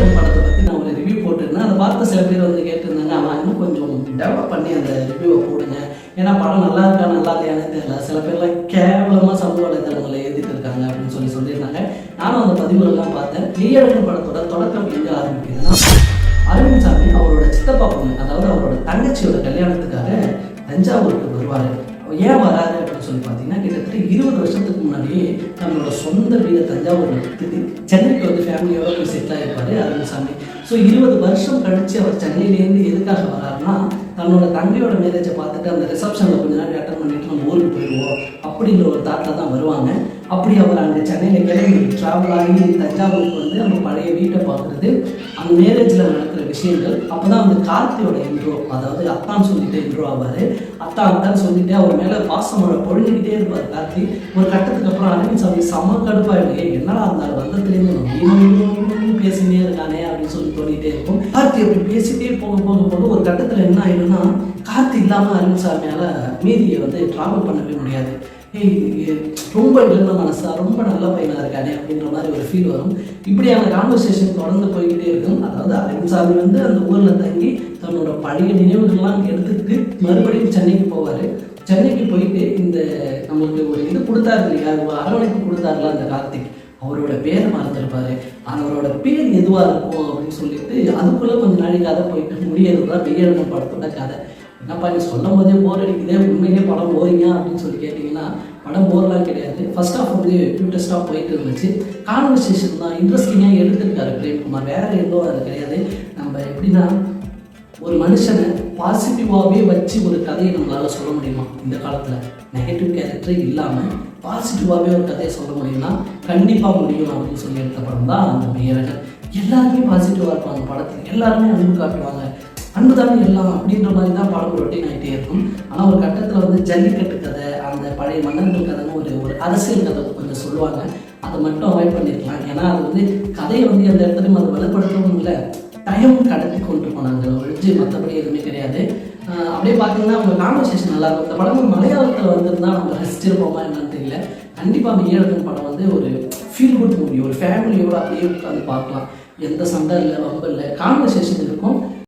மெய்யழகன் படத்தை பற்றி நான் ஒரு ரிவ்யூ போட்டிருந்தேன். அதை பார்த்து சில பேர் வந்து கேட்டிருந்தாங்க ஆனால் இன்னும் கொஞ்சம் டெவலப் பண்ணி அந்த ரிவ்யூவை போடுங்க. ஏன்னா படம் நல்லா இருக்கா நல்லா இல்லையானே தெரியல. சில பேர்லாம் கேவலமாக சமூக வலைதளங்களை எழுதிட்டு இருக்காங்க அப்படின்னு சொல்லி சொல்லியிருந்தாங்க. நானும் அந்த பதிவுகள்லாம் பார்த்தேன். மெய்யழகன் படத்தோட தொடக்கம் எங்கே ஆரம்பிக்குதுன்னா அரவிந்த் சாமி அவரோட சித்தப்பா பொண்ணு அதாவது அவரோட தங்கச்சியோட கல்யாணத்துக்காக தஞ்சாவூருக்கு வருவார். ஏன் வராது அப்படின்னு சொல்லி பார்த்தீங்கன்னா கிட்டத்தட்ட இருபது வருஷத்துக்கு முன்னாடியே நம்மளோட சொந்த வீடு தஞ்சாவூர் சென்னைக்கு வந்து ஃபேமிலியோட போய் செட்டில் ஆகிருப்பாரு அரவிந்த் ஸோ இருபது வருஷம் கழிச்சு அவர் சென்னையிலேருந்து எதுக்காக வராருன்னா தன்னோட தங்கையோட மேரேஜை பார்த்துட்டு அந்த ரிசப்ஷனில் கொஞ்ச நாள் அட்டன் பண்ணிட்டு நம்ம ஊருக்கு போயிடுவோம் அப்படிங்கிற ஒரு தாட்டில் தான் வருவாங்க. அப்படி அவர் அங்கே சென்னையில் கிளம்பி ட்ராவல் ஆகி தஞ்சாவூருக்கு வந்து நம்ம பழைய வீட்டை பார்க்குறது அந்த மேரேஜில் நடக்கிற விஷயங்கள் அப்போ தான் அந்த கார்த்தியோட இன்ட்ரோ அதாவது அத்தான் சொல்லிட்டு இன்ட்ரோ ஆவார். அத்தா அத்தான் சொல்லிட்டு அவர் மேலே பாசமோட பொழுதுகிட்டே இருப்பார் கார்த்தி. ஒரு கட்டத்துக்கு அப்புறம் அரவிந்த் சாமி செம்ம கடுப்பாயிடுங்க என்னடா இருந்தாலும் வந்ததுலேருந்து பேசினே இருக்கானே அப்படின்னு சொல்லி தோண்டிகிட்டே இருக்கும் கார்த்தி அப்படி பேசிட்டே போக போக போக ஒரு கட்டத்தில் என்ன ஆயிடும்னா கார்த்தி இல்லாமல் அருண்சாமியால் மீதியை வந்து ட்ராவல் பண்ணவே முடியாது. ரொம்ப நல்ல மனசா ரொம்ப நல்ல பையனாக இருக்கானே அப்படின்ற மாதிரி ஒரு ஃபீல் வரும். இப்படியான கான்வர்சேஷன் தொடர்ந்து போய்கிட்டே இருக்கும். அதாவது அருண்சாமி சாமி வந்து அந்த ஊரில் தங்கி தன்னோட பழைய நினைவுகள்லாம் எடுத்துட்டு மறுபடியும் சென்னைக்கு போவார். சென்னைக்கு போயிட்டு இந்த நம்மளுக்கு ஒரு இது கொடுத்தாரு இல்லையா? ஒரு அரவணைப்பு கொடுத்தாருல அந்த கார்த்திக். அவரோட பேரை மறந்துருப்பாரு. அவரோட பேர் எதுவாக இருக்கும் அப்படின்னு சொல்லிட்டு அதுக்குள்ளே கொஞ்சம் நாளைக்கு கதை போயிட்டு முடியாது தான் வெய்யழக படத்தோட கதை. என்னப்பா நீ சொல்லும் போதே போர் அடிக்குதே உண்மையிலே படம் போறீங்க அப்படின்னு சொல்லி கேட்டிங்கன்னா படம் போர்லாம் கிடையாது. ஃபர்ஸ்ட் ஆஃப் வந்து டியூட்டஸ்டாக போயிட்டு இருந்துச்சு. கான்வர்சேஷன் தான் இன்ட்ரெஸ்டிங்காக பிரேம் பிரேம்குமார். வேறு எதுவும் அது கிடையாது. நம்ம எப்படின்னா ஒரு மனுஷனை பாசிட்டிவாகவே வச்சு ஒரு கதையை நம்மளால் சொல்ல முடியுமா? இந்த காலத்தில் நெகட்டிவ் கேரக்டரே இல்லாமல் பாசிட்டிவாகவே ஒரு கதையை சொல்ல முடியும்னா கண்டிப்பாக முடியும் அப்படின்னு சொல்லி எடுத்த படம் தான் அந்த மெய்யரகன் எல்லாருமே பாசிட்டிவாக இருப்பாங்க படத்தில். எல்லாருமே அன்பு காட்டுவாங்க. அன்பு தானே எல்லாம் அப்படின்ற மாதிரி தான் படம் ரொட்டீன் ஆகிட்டே இருக்கும். ஆனால் ஒரு கட்டத்தில் வந்து ஜல்லிக்கட்டு கதை அந்த பழைய மன்னர்கள் கதைன்னு ஒரு ஒரு அரசியல் கதை கொஞ்சம் சொல்லுவாங்க. அதை மட்டும் அவாய்ட் பண்ணியிருக்கலாம் ஏன்னா அது வந்து கதையை வந்து எந்த இடத்துலையும் அதை வலுப்படுத்தவும் இல்லை. டைம் கடந்து கொண்டு போனாங்க. ஒழிஞ்சு மற்றபடி எதுவுமே கிடையாது. அப்படியே பார்த்தீங்கன்னா அவங்க கான்வர்சேஷன் நல்லா இருக்கும். இந்த படம் மலையாளத்தில் வந்திருந்தா நம்ம ரசிச்சிருப்போமா என்னன்னு தெரியல. கண்டிப்பாக மெய்யழகன் படம் வந்து ஒரு ஃபீல் குட் மூவி ஒரு ஃபேமிலியோட அப்படியே உட்காந்து பார்க்கலாம். எந்த சண்டை இல்லை வம்பு இல்லை. கான்வர்சேஷன் இருக்கும்.